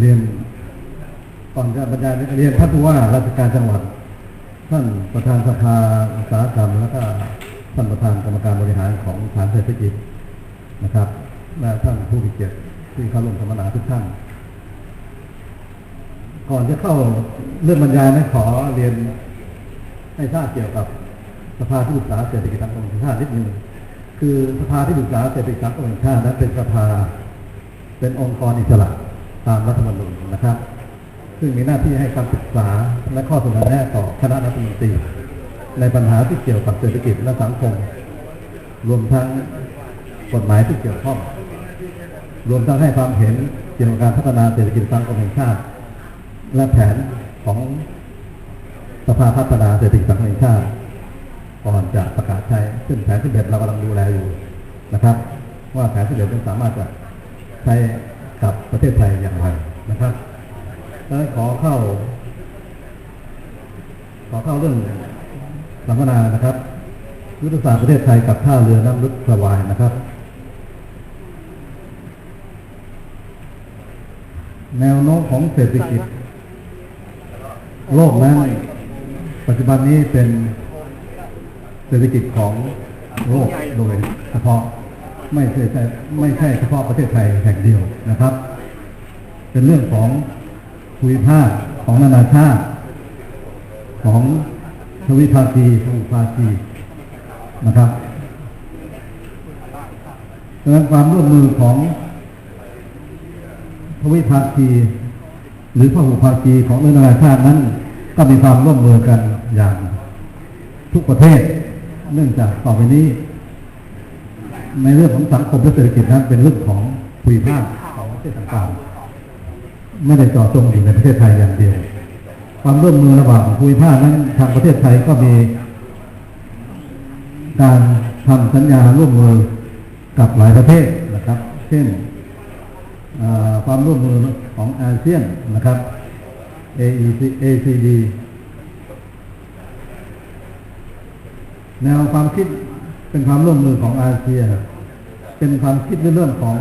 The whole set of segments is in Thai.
เรียนก่อนจะบรรยายเรียนท่านผู้ว่าราชการจังหวัด ท่านประธานสภาอุตสาหกรรมแล้วก็ท่านประธานกรรมการบริหารของฐานเศรษฐกิจนะครับและท่านผู้มีเกียรติที่เข้าร่วมสัมมนาทุกท่าน ก่อนจะเข้าเรื่องบรรยายนะขอเรียนให้ทราบเกี่ยวกับสภาที่ปรึกษาเศรษฐกิจสังคมแห่งชาตินิดนึงคือสภาที่ปรึกษาเศรษฐกิจสังคมแห่งชาตินั้นเป็นสภา เป็นองค์กรอิสระ ตามรัฐธรรมนูญนะครับ ซึ่งมีหน้าที่ให้คำปรึกษาและข้อเสนอแนะต่อคณะรัฐมนตรี ในปัญหาที่เกี่ยวกับเศรษฐกิจและสังคม รวมทั้งกฎหมายที่เกี่ยวข้อง รวมทั้งให้ความเห็นเกี่ยวกับการพัฒนาเศรษฐกิจสังคมแห่งชาติ และแผนของสภาพัฒนาเศรษฐกิจสังคมแห่งชาติก่อนจะประกาศใช้ซึ่งแผนที่เด็ดเรากำลังดูแลอยู่นะครับ ว่าแผนที่เด็ดนั้นสามารถจะใช้ กับประเทศไทยอย่างไรนะครับแล้วขอเข้า ขอเข้าเรื่องสัมมนานะครับยุทธศาสตร์ประเทศไทยกับท่าเรือน้ำลึกสวายนะครับ แนวโน้มของเศรษฐกิจ โลกนั้น ปัจจุบันนี้เป็นเศรษฐกิจของโลกโดยเฉพาะ ไม่ใช่ไม่ใช่เฉพาะประเทศไทยแห่งเดียวนะครับ เป็นเรื่องของภูมิภาคของนานาชาติ ของทวิภาคีทวิภาคีนะครับดังนั้นความร่วมมือของทวิภาคีหรือพหุภาคีของนานาชาตินั้น ก็มีความร่วมมือกันอย่างทุกประเทศ เนื่องจากต่อไปนี้ ในเรื่องของสังคมและเศรษฐกิจนั้นเป็นเรื่องของภูมิภาคของประเทศต่างๆ ไม่ได้จาะจงอยู่ในประเทศไทยอย่างเดียว ความร่วมมือระหว่างภูมิภาคนั้นทางประเทศไทยก็มี การทำสัญญาร่วมมือกับหลายประเทศนะครับ เช่นความร่วมมือของอาเซียนนะครับ AEC ACD แนวความคิด เป็นความร่วมมือของอาเซียนเป็นความคิดในเรื่องของ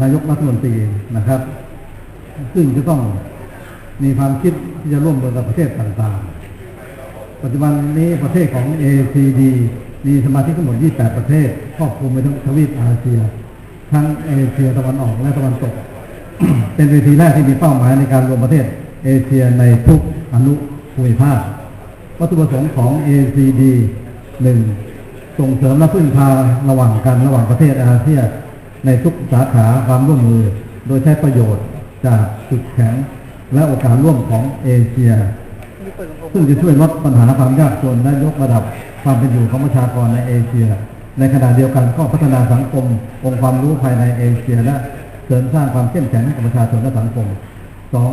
นายกรัฐมนตรีนะครับ ซึ่งจะต้องมีความคิดที่จะร่วมมือกับประเทศต่างๆ ปัจจุบันนี้ประเทศของ ACD มีสมาชิกทั้งหมด 28 ประเทศ ครอบคลุมไปทั้งทวีปอาเซีย ทั้งเอเชียตะวันออกและตะวันตก เป็นเวทีแรกที่มีเป้าหมายในการรวมประเทศเอเชียในทุกอนุภูมิภาค วัตถุประสงค์ของ ACD หนึ่งส่งเสริมและพึ่งพาระหว่างกันระหว่างประเทศอาเซียนในทุกสาขาความร่วมมือ โดยใช้ประโยชน์จากจุดแข็งและโอกาสร่วมของเอเชีย ซึ่งจะช่วยลดปัญหาความยากจนและยกระดับความเป็นอยู่ของประชากรในเอเชีย ในขณะเดียวกันก็พัฒนาสังคม องค์ความรู้ภายในเอเชีย และเสริมสร้างความเข้มแข็งให้กับประชาชนและสังคมสอง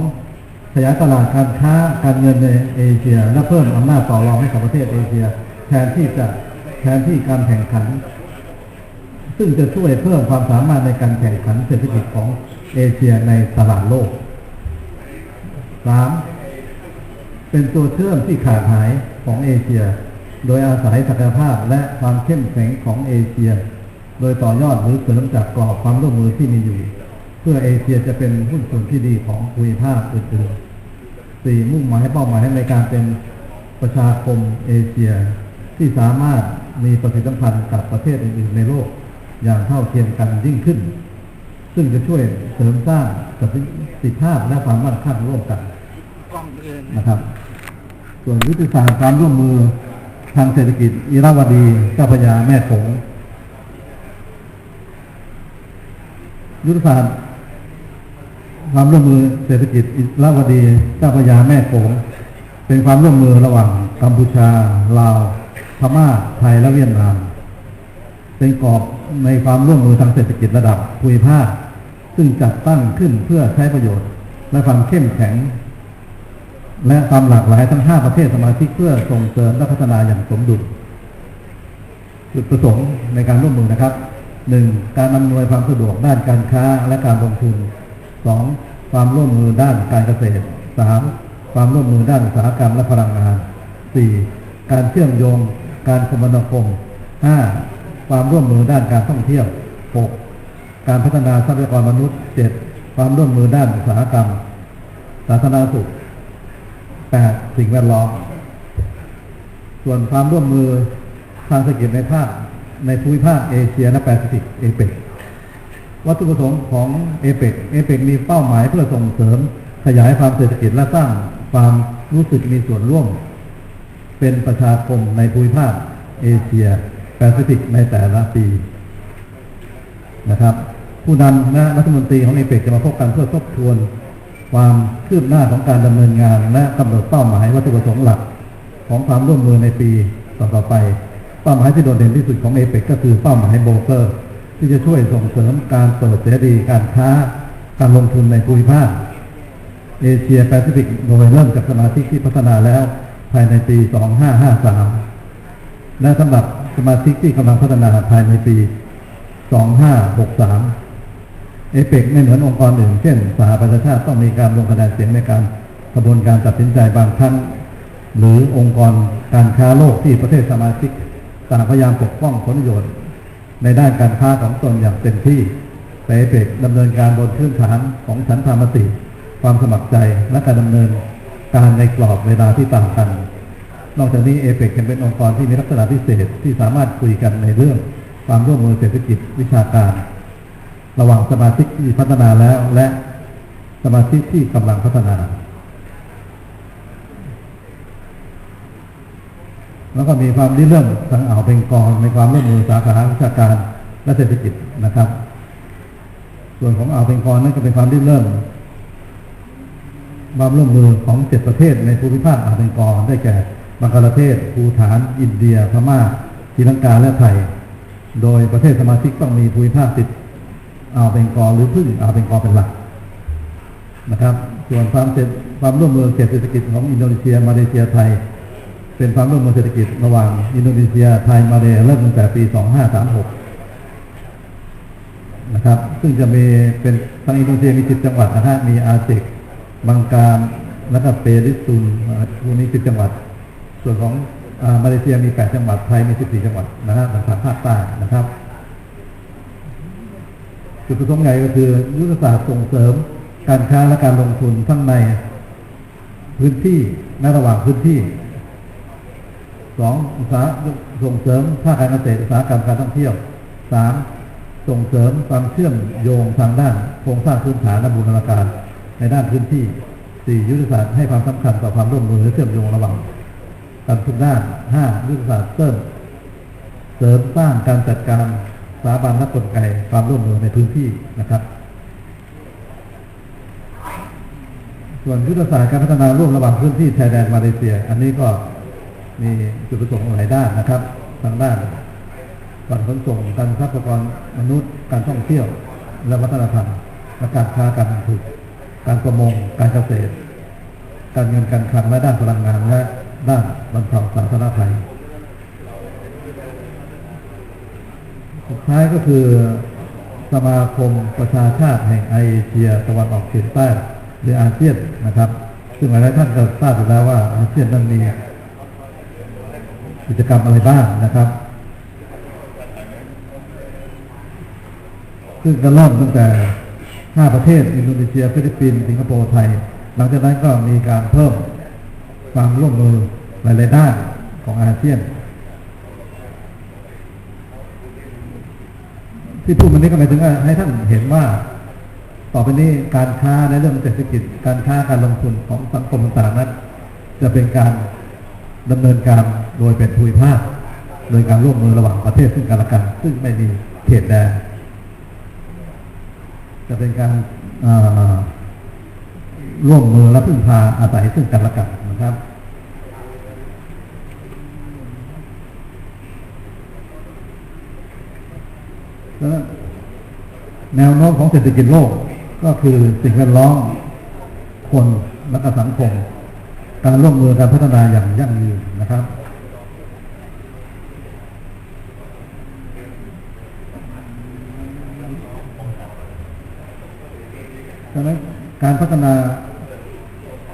ขยายตลาดการค้าการเงินในเอเชีย และเพิ่มอำนาจต่อรองให้กับประเทศเอเชีย แทนที่จะแทนที่การแข่งขัน ซึ่งจะช่วยเพิ่มความสามารถในการแข่งขันเศรษฐกิจของเอเชียในตลาดโลกสามเป็นตัวเชื่อมที่ขาดหายของเอเชีย โดยอาศัยศักยภาพและความเข้มแข็งของเอเชีย โดยต่อยอดหรือเสริมจากกรอบความร่วมมือที่มีอยู่ เพื่อเอเชียจะเป็นหุ้นส่วนที่ดีของภูมิภาคอื่นๆสี่มุ่งหมายเป้าหมายในการเป็นประชาคมเอเชีย ที่สามารถมีประสิทธิสัมพันธ์กับประเทศอื่นๆในโลกอย่างเท่าเทียมกันยิ่งขึ้น ซึ่งจะช่วยเสริมสร้างประสิทธิภาพและความมั่นคงร่วมกันนะครับ ส่วนยุทธศาสตร์การร่วมมือทางเศรษฐกิจอิราวดีเจ้าพระยาแม่โขงยุทธศาสตร์ความร่วมมือเศรษฐกิจอิราวดีเจ้าพระยาแม่โขงเป็นความร่วมมือระหว่างกัมพูชาลาว ม่าไทยและเวียดนาม เป็นกรอบในความร่วมมือทางเศรษฐกิจระดับภูมิภาคซึ่งจัดตั้งขึ้นเพื่อใช้ประโยชน์ และความเข้มแข็ง และความหลากหลายทั้ง 5 ประเทศสมาชิกเพื่อส่งเสริมและพัฒนาอย่างสมดุลจุดประสงค์ในการร่วมมือนะครับ 1. การอำนวยความสะดวกด้านการค้าและการลงทุน 2. ความร่วมมือด้านการเกษตร 3. ความร่วมมือด้านอุตสาหกรรมและพลังงาน 4. การเชื่อมโยง การคมนาคม 5. ความร่วมมือด้านการท่องเที่ยว 6. การพัฒนาทรัพยากรมนุษย์ 7. ความร่วมมือด้านอุตสาหกรรม สาธารณสุขแปดสิ่งแวดล้อม ส่วนความร่วมมือทางเศรษฐกิจในภาคในภูมิภาคเอเชียและแปซิฟิกเอเปกวัตถุประสงค์ของเอเปกเอเปกมีเป้าหมายเพื่อส่งเสริมขยายความเศรษฐกิจและสร้างความรู้สึกมีส่วนร่วม เป็นประชาคมในภูมิภาคเอเชียแปซิฟิกในแต่ละปีนะครับ ผู้นำและรัฐมนตรีของเอเปกจะมาพบกันเพื่อทบทวน ความคืบหน้าของการดำเนินงานและกำหนดเป้าหมายวัตถุประสงค์หลัก ของความร่วมมือในปีต่อๆไป เป้าหมายที่โดดเด่นที่สุดของเอเปกก็คือเป้าหมายโบเกอร์ ที่จะช่วยส่งเสริมการเปิดเสรีการค้าการลงทุนในภูมิภาคเอเชียแปซิฟิกโดยเริ่มจากสมาชิกที่พัฒนาแล้ว ภายในปี 2553 และสำหรับสมาชิกที่กำลังพัฒนาภายในปี 2563 เอเปกไม่เหมือนองค์กรอื่น เช่น สหประชาชาติต้องมีการลงคะแนนเสียงในการกระบวนการตัดสินใจบางครั้ง หรือองค์กรการค้าโลกที่ประเทศสมาชิกต่างพยายามปกป้องผลประโยชน์ ในด้านการค้าของตนอย่างเต็มที่แต่เอเปกดำเนินการบนพื้นฐานของฉันทามติ ความสมัครใจและการดำเนินการในกรอบเวลาที่ต่างกัน นอกจากนี้เอเปกยังเป็นองค์กรที่มีลักษณะพิเศษที่สามารถคุยกันในเรื่องความร่วมมือเศรษฐกิจวิชาการ ระหว่างสมาชิกที่พัฒนาแล้วและสมาชิกที่กำลังพัฒนา แล้วก็มีความริเริ่มทางอ่าวเบงกอลในความร่วมมือสาขาวิชาการและเศรษฐกิจนะครับ ส่วนของอ่าวเบงกอลนั่นก็เป็นความริเริ่มความร่วมมือของเจ็ดประเทศในภูมิภาคอ่าวเบงกอลได้แก่ บังกลาเทศภูฐาน อินเดีย พม่าศรีลังกา และไทย โดยประเทศสมาชิกต้องมีภูมิภาคติดอาวเบงกอหรือพึ่งอาวเบงกอเป็นหลักนะครับ ส่วนความเสร็จความร่วมมือเศรษฐกิจของอินโดนีเซีย มาเลเซียไทย เป็นความร่วมมือเศรษฐกิจระหว่างอินโดนีเซียไทยมาเลเริ่มตั้งแต่ปี 2536 นะครับ ซึ่งจะมีเป็นทางอินโดนีเซียมี 10 จังหวัดนะฮะมีอาเซกบังการและก็เปริสุนพวกนี้10 จังหวัด ส่วนของอมาเลเซียมี 8 จังหวัด ไทยมี 14 จังหวัดนะฮะทางภาคใต้นะครับ จุดประสงค์ใหญ่ก็คือ ยุทธศาสตร์ส่งเสริม การค้าและการลงทุนทั้งในพื้นที่และระหว่างพื้นที่สองอุตสาหส่งเสริมภาคการเกษตรอุตสาหกรรมการท่องเที่ยวสามส่งเสริมความเชื่อมโยงทางด้านโครงสร้างพื้นฐานและบูรณาการในด้านพื้นที่สี่ยุทธศาสตร์ให้ความสำคัญต่อความร่วมมือและเชื่อมโยงระหว่าง กันทุกด้านห้ายุทธศาสตร์เสริมเสริมสร้างการจัดการสถาบันและกลไกความร่วมมือในพื้นที่นะครับ ส่วนยุทธศาสตร์การพัฒนาร่วมระหว่างพื้นที่ชายแดนมาเลเซีย อันนี้ก็มีจุดประสงค์หลายด้านนะครับ ทางด้านการขนส่งการทรัพยากรมนุษย์ การท่องเที่ยว และวัฒนธรรมและการค้าการลงทุนการประมง การเกษตร การเงินการคลังและด้านพลังงานและ ด้านบรรเทาสาธารณภัยสุดท้ายก็คือสมาคมประชาชาติแห่งเอเชียตะวันออกเฉียงใต้หรืออาเซียนนะครับ ซึ่งหลายท่านก็ทราบอยู่แล้วว่าอาเซียนนั้นมีกิจกรรมอะไรบ้างนะครับ ซึ่งก็เริ่มตั้งแต่ 5 ประเทศ อินโดนีเซีย ฟิลิปปินส์ สิงคโปร์ ไทย หลังจากนั้นก็มีการเพิ่ม ความร่วมมือหลายๆด้านของอาเซียน ที่พูดมันนี้ก็หมายถึงว่าให้ท่านเห็นว่า ต่อไปนี้การค้าในเรื่องเศรษฐกิจ การค้าการลงทุนของสังคมต่างๆนั้น จะเป็นการดำเนินการโดยเป็นภูมิภาคโดยการร่วมมือระหว่างประเทศซึ่งกันและกัน ซึ่งไม่มีเขตแดนจะเป็นการร่วมมือและพึ่งพาอาศัยซึ่งกันและกัน นะครับแล้วแนวโน้มของเศรษฐกิจโลกก็คือสิ่งแวดล้อมคนและก็สังคม การร่วมมือการพัฒนาอย่างยั่งยืนนะครับดังนั้นการพัฒนา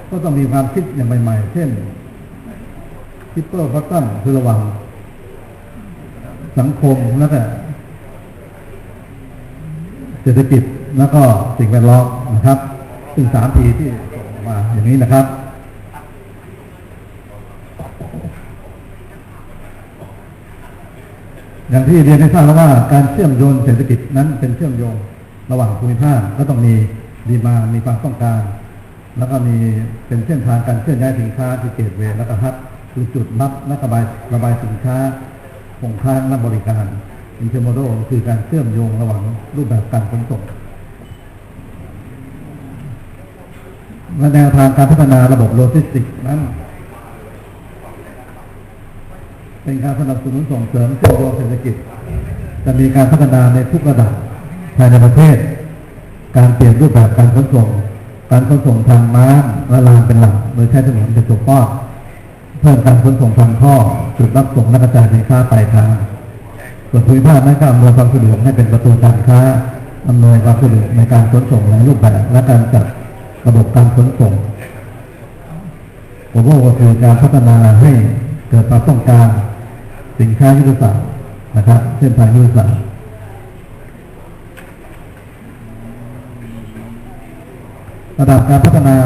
ก็ต้องมีความคิดอย่างใหม่ ๆ เช่นคิดเปอร์พัตตันคือระว่างสังคมและก็เศรษฐกิจแล้วก็สิ่งแวดล้อมนะครับ ซึ่งสามปีที่ส่งมาอย่างนี้นะครับอย่างที่เรียนให้ทราบแล้วว่าการเชื่อมโยงเศรษฐกิจนั้นเป็นเชื่อมโยงระหว่างภูมิภาคก็ต้องมีดีมามีความต้องการ แล้วก็มีเป็นเส้นทางการเคลื่อนย้ายสินค้าที่เกตเวย์และก็ฮับคือจุดรับและระบายระบายสินค้าคงค้างและบริการอินเทอร์โมโดคือการเชื่อมโยงระหว่างรูปแบบการขนส่งและแนวทางการพัฒนาระบบโลจิสติกส์นั้น เป็นการสนับสนุนส่งเสริมเชื่อมโยงเศรษฐกิจ จะมีการพัฒนาในทุกระดับภายในประเทศ การเปลี่ยนรูปแบบการขนส่ง การขนส่งทางม้าและรางเป็นหลัก โดยใช้ถนนเป็นตัวป้อนเพิ่มการขนส่งทางท่อจุดรับส่งและกระจายสินค้าปลายทางส่วนภูมิภาคนั้นก็อำนวยความสะดวกให้เป็นประตูการค้าอำนวยความสะดวกในการขนส่งหลายรูปแบบและการจัดระบบการขนส่งผมว่าก็คือการพัฒนาให้เกิดความต้องการสินค้ายุทธศาสตร์นะครับเส้นทางยุทธศาสตร์ ระดับการพัฒนา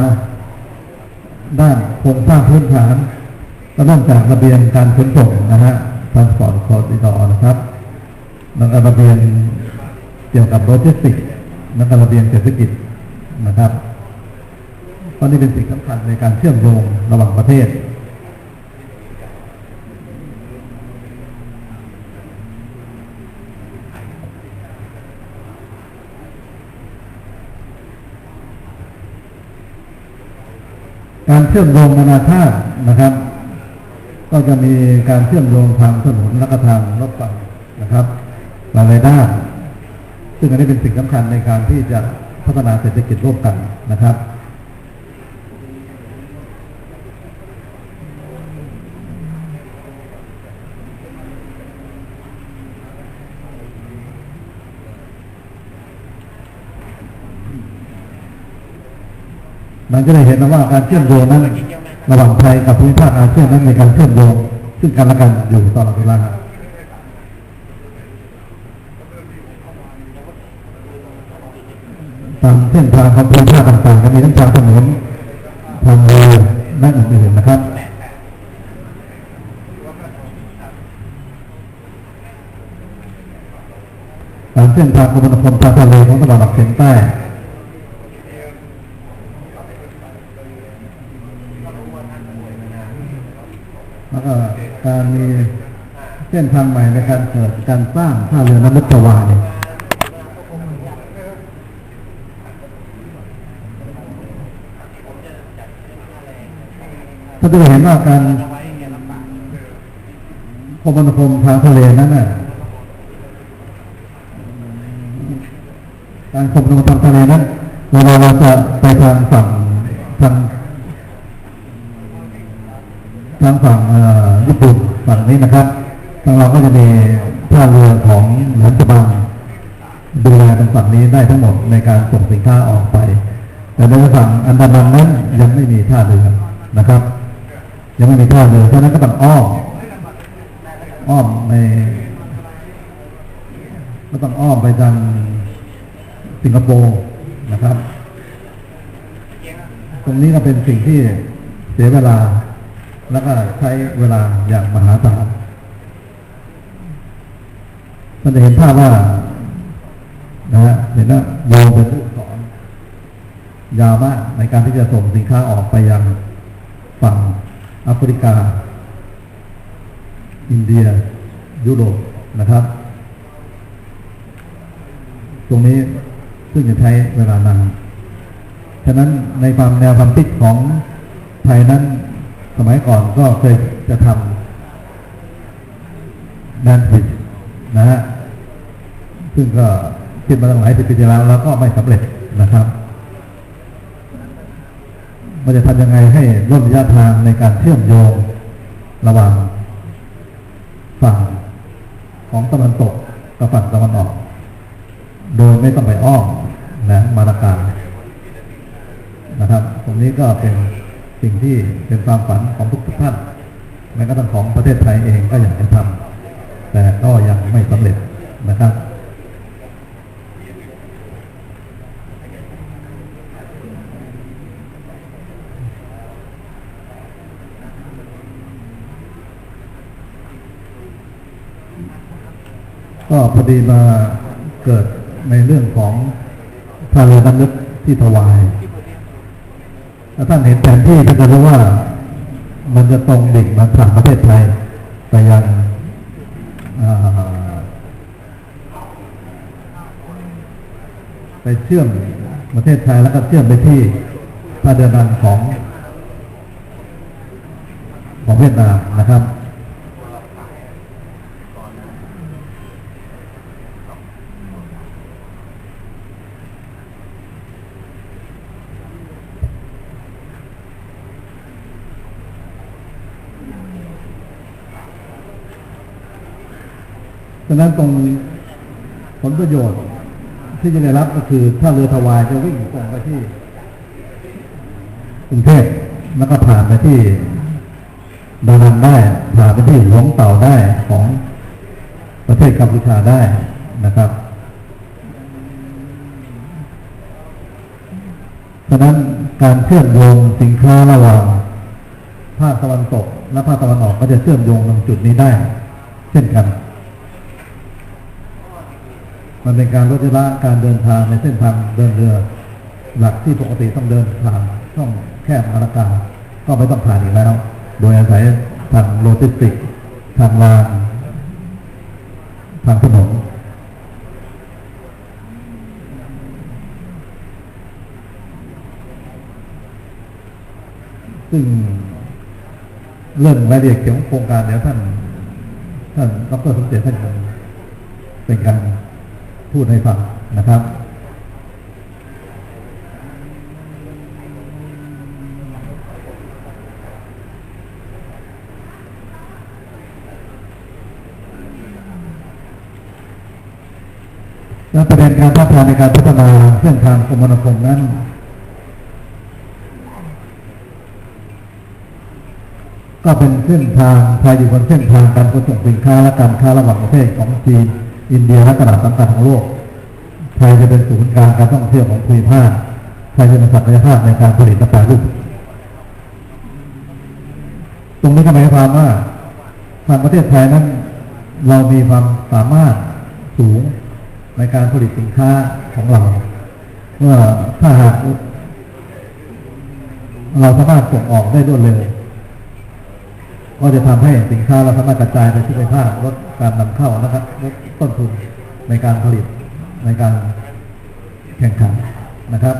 ด้านโครงสร้างพื้นฐานก็เริ่มจากระเบียงการขนส่งนะฮะทางสอนคอติดอนะครับแล้วก็ระเบียงเกี่ยวกับโลจิสติกส์แล้วก็ระเบียงเศรษฐกิจนะครับเพราะนี่เป็นสิ่งสำคัญในการเชื่อมโยงระหว่างประเทศ การเชื่อมโยงนานาชาตินะครับ ก็จะมีการเชื่อมโยงทางถนนและก็ทางรถไฟนะครับหลายด้าน ซึ่งอันนี้เป็นสิ่งสำคัญในการที่จะพัฒนาเศรษฐกิจร่วมกันนะครับ มันก็ได้เห็นนะว่าการเชื่อมโยงนั้นระหว่างไทยกับภูมิภาคอาเซียนนั้นมีการเชื่อมโยงซึ่งกันและกันอยู่ตลอดเวลาตามเส้นทางของภูมิภาคต่างๆก็มีทั้งทางถนนทางเรือและอื่นๆนะครับตามเส้นทางคมนาคมทางทะเลของตะวันออกเฉียงใต้ แล้วก็การมีเส้นทางใหม่ในการเกิดการสร้างท่าเรือน้ำมุตวาเนี่ยถ้าจะเห็นว่าการคมนาคมทางทะเลนั้นน่ะการคมนาคมทางทะเลนั้นเวลาเราจะไปทางฝั่งทาง ทางฝั่งญี่ปุ่นฝั่งนี้นะครับทางเราก็จะมีท่าเรือของหลวงจะบังดูแลทางฝั่งนี้ได้ทั้งหมดในการส่งสินค้าออกไป แต่ในฝั่งอันดามันนั้นยังไม่มีท่าเรือนะครับ ยังไม่มีท่าเรือเพราะฉะนั้นก็ต้องอ้อมอ้อมในก็ต้องอ้อมไปทางสิงคโปร์นะครับ ตรงนี้ก็เป็นสิ่งที่เสียเวลา แล้วก็ใช้เวลาอย่างมหาศาลมันจะเห็นภาพว่า นะฮะเห็นว่าโยงเป็นลูกศรยาวมากในการที่จะส่งสินค้าออกไปยังฝั่งแอฟริกา อินเดีย ยุโรปนะครับ ตรงนี้ซึ่งจะใช้เวลานาน ฉะนั้นในความแนวความคิดของไทยนั้น สมัยก่อนก็เคยจะทำแนนผิดนะฮะซึ่งก็คิดมาตั้งหลายสิบปีที่แล้วแล้วก็ไม่สำเร็จนะครับมันจะทำยังไงให้ลดระยะทางในการเชื่อมโยงระหว่างฝั่งของตะวันตกกับฝั่งตะวันออก โดยไม่ต้องไปอ้อมนะมาตรการนะครับ ตรงนี้ก็เป็น สิ่งที่เป็นความฝันของทุกท่านแม้กระทั่งของประเทศไทยเองก็อยากจะทำ แต่ก็ยังไม่สำเร็จนะครับ็พอดีมาเกิดในเรื่องของทานระลึกที่ถวาย ถ้าท่านเห็นแผนที่ท่านจะรู้ว่า มันจะตรงดิ่งมาผ่านประเทศไทยไปยังไปเชื่อมประเทศไทยแล้วก็เชื่อมไปที่ท่าเรือนันของของเวียดนามนะครับ ฉะนั้นตรงผลประโยชน์ที่จะได้รับก็คือถ้าเรือถวายจะวิ่งตรงไปที่กรุงเทพแล้วก็ผ่านไปที่ดานันได้ผ่านไปที่หลวงเต่าได้ของประเทศกัมพูชาได้นะครับฉะนั้นการเชื่อมโยงสินค้าระหว่างภาคตะวันตกและภาคตะวันออกก็จะเชื่อมโยงตรงจุดนี้ได้ เช่นกัน มันเป็นการลดระการเดินทางในเส้นทางเดินเรือ หลักที่ปกติต้องเดินผ่านช่องแคบมารากาก็ไม่ต้องผ่านอีกแล้ว โดยอาศัยทางโลจิสติก ทางรางทางถนนซึ่งเรื่องรายละเอียดเกี่ยวกับโครงการเดี๋ยวท่าน ท่านดรสมเด็จท่านคงเป็นการ พูดให้ฟังนะครับและประเด็นการท้าทาในการพัฒนาเส้นทางคมนาคมนั้น ก็เป็นเส้นทางภายอยู่บนเส้นทางการขนส่งสินค้าและการค้าระหว่างประเทศของจีน อินเดียและตลาดสำคัญของโลกไทยจะเป็นศูนย์กลางการท่องเที่ยวของภูมิภาคไทยจะมีศักยภาพในการผลิตและแปรรูปตรงนี้ก็หมายความว่าทางประเทศไทยนั้น เรามีความสามารถสูงในการผลิตสินค้าของเราเมื่อถ้าหากเราสามารถส่งออกได้รวดเร็วก็จะทำให้สินค้าเราสามารถกระจายไปที่ภาคลด การนำเข้านะครับลดต้นทุนในการผลิตในการแข่งขันนะครับ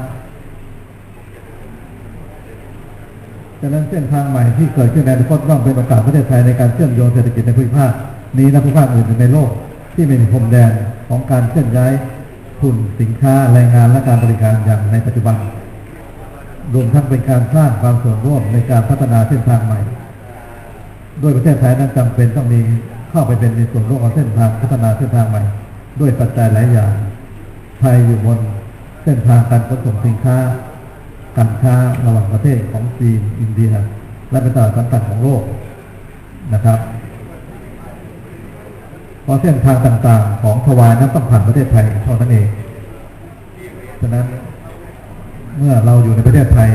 ดังนั้นเส้นทางใหม่ที่เกิดขึ้นในอนาคตต้องเป็นโอกาสประเทศไทยในการเชื่อมโยงเศรษฐกิจในภูมิภาคนี้และภูมิภาคอื่นในโลก ที่มีพรมแดนของการเคลื่อนย้ายทุนสินค้าแรงงานและการบริการอย่างในปัจจุบัน รวมทั้งเป็นการสร้างความส่วนร่วมในการพัฒนาเส้นทางใหม่ ด้วยประเทศไทยนั้นจำเป็นต้องมี เข้าไปเป็นในส่วนร่วมของเส้นทางพัฒนาเส้นทางใหม่ ด้วยปัจจัยหลายอย่างไทยอยู่บนเส้นทางการขนส่งสินค้า การค้าระหว่างประเทศของจีนอินเดีย และเป็นตลาดสำคัญของโลกนะครับเพราะเส้นทางต่างๆ ของทวายนั้นต้องผ่านประเทศไทยเท่านั้นเองฉะนั้นเมื่อเราอยู่ในประเทศไทย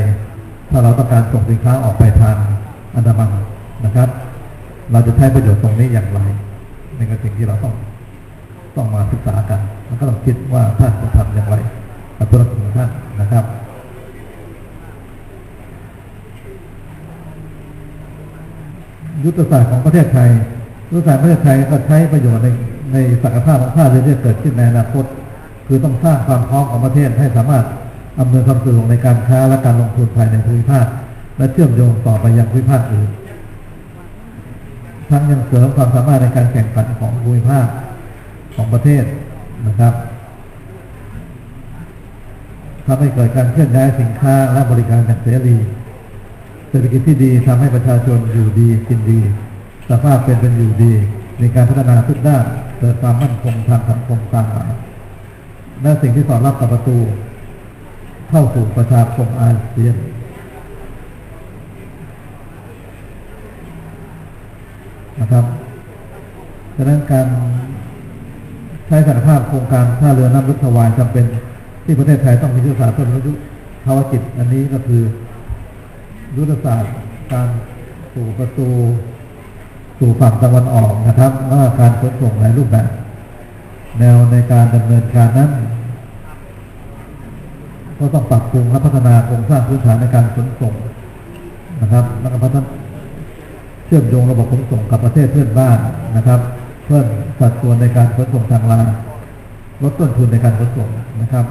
ถ้าเราต้องการส่งสินค้าออกไปทางอันดามันนะครับ เราจะใช้ประโยชน์ตรงนี้อย่างไรนี่ก็สิ่งที่เราต้องต้องมาศึกษากัน แล้วก็ต้องคิดว่าท่านจะทำอย่างไรกับธุรกิจของท่านนะครับยุทธศาสตร์ของประเทศไทยยุทธศาสตร์ประเทศไทยก็ใช้ประโยชน์ในในศักยภาพของท่าเรือที่จะเกิดขึ้นในอนาคต คือต้องสร้างความพร้อมของประเทศให้สามารถอำนวยความสะดวกในการค้าและการลงทุนภายในภูมิภาคและเชื่อมโยงต่อไปยังภูมิภาคอื่น ทั้งยังเสริมความสามารถในการแข่งขันของภูมิภาคของประเทศนะครับทำให้เกิดการเคลื่อนย้ายสินค้าและบริการอย่างเสรี เศรษฐกิจที่ดีทำให้ประชาชนอยู่ดีกินดี สภาพเป็นเป็นอยู่ดี ในการพัฒนาทุกด้านเกิดความมั่นคงทางสังคมตามหมายและสิ่งที่สอดรับกับประตู เข้าสู่ประชาคมอาเซียน นะครับฉะนั้นการใช้ศักยภาพโครงการท่าเรือน้ำลึกถวายจำเป็นที่ประเทศไทยต้องมียุทธศาสตร์ต้นยุทธภาวกิจอันนี้ก็คือยุทธศาสตร์การสู่ประตูสู่ฝั่งตะวันออกนะครับว่าการขนส่งหลายรูปแบบ แนวในการดำเนินการนั้นก็ต้องปรับปรุงและพัฒนาโครงสร้างพื้นฐานในการขนส่งนะครับ แล้วก็พัฒนา เชื่อมโยงระบบขนส่งกับประเทศเพื่อนบ้านนะครับ เพิ่มสัดส่วนในการขนส่งทางรางลดต้นทุนในการขนส่งนะครับ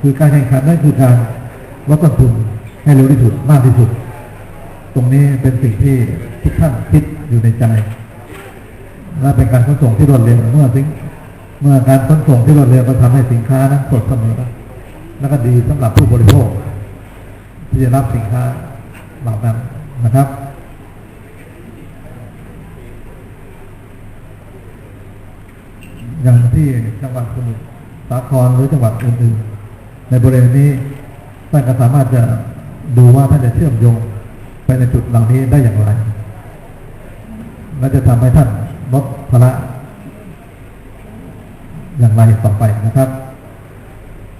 คือการแข่งขันนั่นคือการลดต้นทุนให้เร็วที่สุดมากที่สุด ตรงนี้เป็นสิ่งที่ทุกท่านคิดอยู่ในใจ และเป็นการขนส่งที่รวดเร็วเมื่อสิงเมื่อการขนส่งที่รวดเร็วก็ทำให้สินค้านั้นสดเสมอแล้วก็ดีสำหรับผู้บริโภค ที่จะรับสินค้าเหล่านั้นนะครับอย่างที่จังหวัดสมุทรสาครหรือจังหวัดอื่นๆในบริเวณนี้ท่านก็สามารถจะดูว่าท่านจะเชื่อมโยงไปในจุดเหล่านี้ได้อย่างไร และจะทำให้ท่านลดภาระอย่างไรต่อไปนะครับ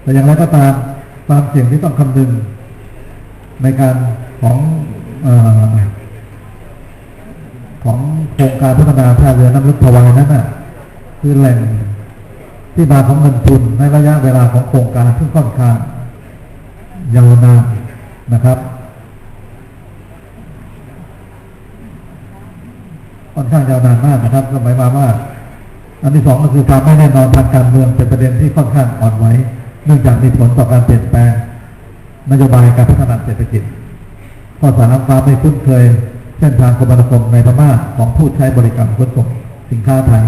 แต่อย่างไรก็ตามความเสี่ยงที่ต้องคำนึง ในการของอของโครงการพัฒนาท่าเรือน้ำลึกพวายนั้นน่ะคือแหล่งที่มาของเงินทุนในระยะเวลาของโครงการซึ่ค่อนข้างยาวนานนะครับค่อนข้างยาวนานมากนะครับก็หมายความว่า อันที่สองก็คือความไม่แน่นอนทางการเมืองเป็นประเด็นที่ค่อนข้างอ่อนไหวเนื่องจากมีผลต่อการเปลี่ยนแปลง นโยบายการพัฒนาเศรษฐกิจข้อสามความไม่คุ้นเคย เส้นทางคมนาคมในพม่าของผู้ใช้บริการขนส่งสินค้าไทย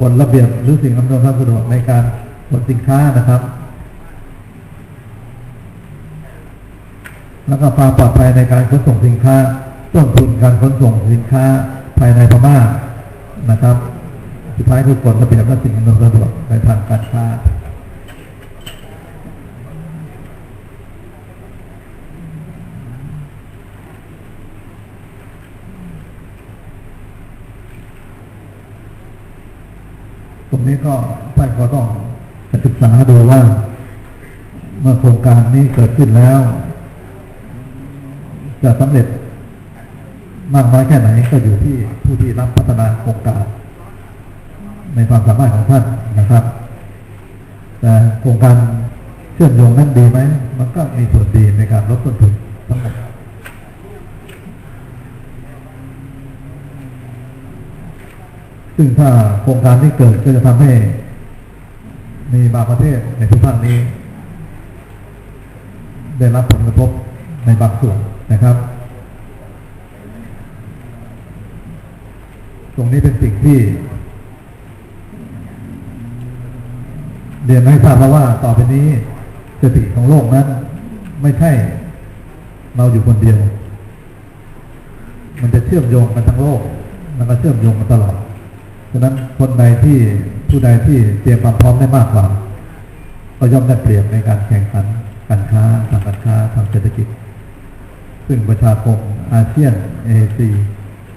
กฎระเบียบหรือสิ่งอำนวยความสะดวกในการขนสินค้านะครับ แล้วก็ความปลอดภัยในการขนส่งสินค้าต้นทุนการขนส่งสินค้าภายในพม่านะครับ สุดท้ายคือกฎระเบียบและสิ่งอำนวยความสะดวกในทางการค้าตรงนี้ก็ท่านก็ต้องศึกษาดูว่า เมื่อโครงการนี้เกิดขึ้นแล้ว จะสำเร็จมากน้อยแค่ไหนก็อยู่ที่ผู้ที่รับพัฒนาโครงการ ในความสามารถของท่านนะครับ แต่โครงการเชื่อมโยงนั้นดีไหม มันก็มีส่วนดีในการลดต้นทุนทั้งหมดซึ่งถ้าโครงการที่เกิดก็จะทำให้ มีบางประเทศในทุกภาคนี้ ได้รับผลกระทบในบางส่วนนะครับ ตรงนี้เป็นสิ่งที่ เรียนให้ทราบแล้วว่าต่อไปนี้สติของโลกนั้น ไม่ใช่ เราอยู่คนเดียว มันจะเชื่อมโยงกันทั้งโลก มันก็เชื่อมโยงกันตลอดฉะนั้นคนใดที่ผู้ใดที่เตรียมความพร้อมได้มากกว่าก็ย่อมได้เปรียบในการแข่งขันการค้าทางการค้าทางเศรษฐกิจ ซึ่งประชาคมอาเซียนเอซี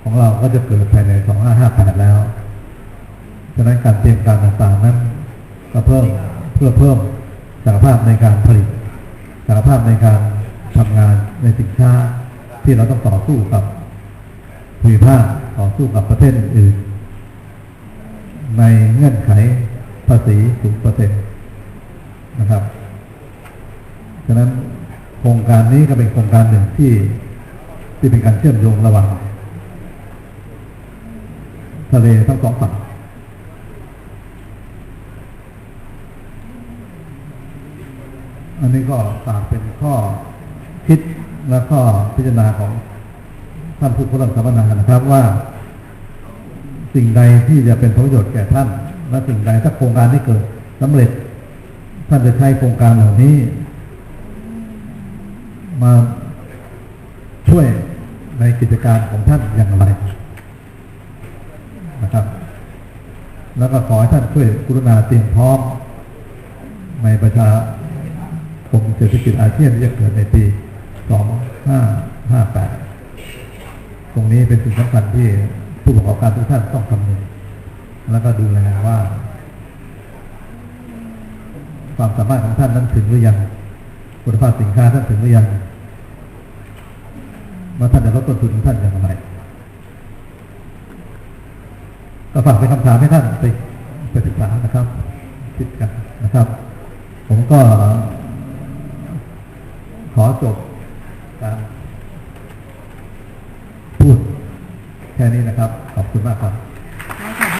ของเราก็จะเกิดภายใน 2558 แล้ว ฉะนั้นการเตรียมการต่างๆนั้น ก็เพิ่มเพื่อเพิ่มศักยภาพในการผลิตศักยภาพในการทำงานในสินค้าที่เราต้องต่อสู้กับภูมิภาคต่อสู้กับประเทศอื่น ในเงื่อนไขภาษีสูงเปอร์เซ็นต์นะครับฉะนั้นโครงการนี้ก็เป็นโครงการหนึ่งที่ที่เป็นการเชื่อมโยงระหว่างทะเลทั้งสองฝั่ง อันนี้ก็ฝากเป็นข้อคิดและก็พิจารณาของท่านผู้ผู้รับสัมมนานะครับว่า สิ่งใดที่จะเป็นประโยชน์แก่ท่าน และสิ่งใดถ้าโครงการที่เกิดสำเร็จ ท่านจะใช้โครงการเหล่านี้ มาช่วยในกิจการของท่านอย่างไรนะครับ แล้วก็ขอให้ท่านช่วยกรุณาเตรียมพร้อมในประชา มเศรษฐกิจอาเซียนจะเกิดในปี 2558 ตรงนี้เป็นสิ่งสำคัญที่ผู้ประกอบการทุกท่านต้องคำนึงแล้วก็ดูแลว่า ความสามารถของท่านนั้นถึงหรือยังคุณภาพสินค้าท่านถึงหรือยังมาท่านจะลดต้นทุนของท่านอย่างไรก็ฝากเป็นคำถามให้ท่านไปไปศึกษานะครับคิดกันนะครับ ผมก็ ขอจบการพูดแค่นี้นะครับ ขอบคุณมากครับ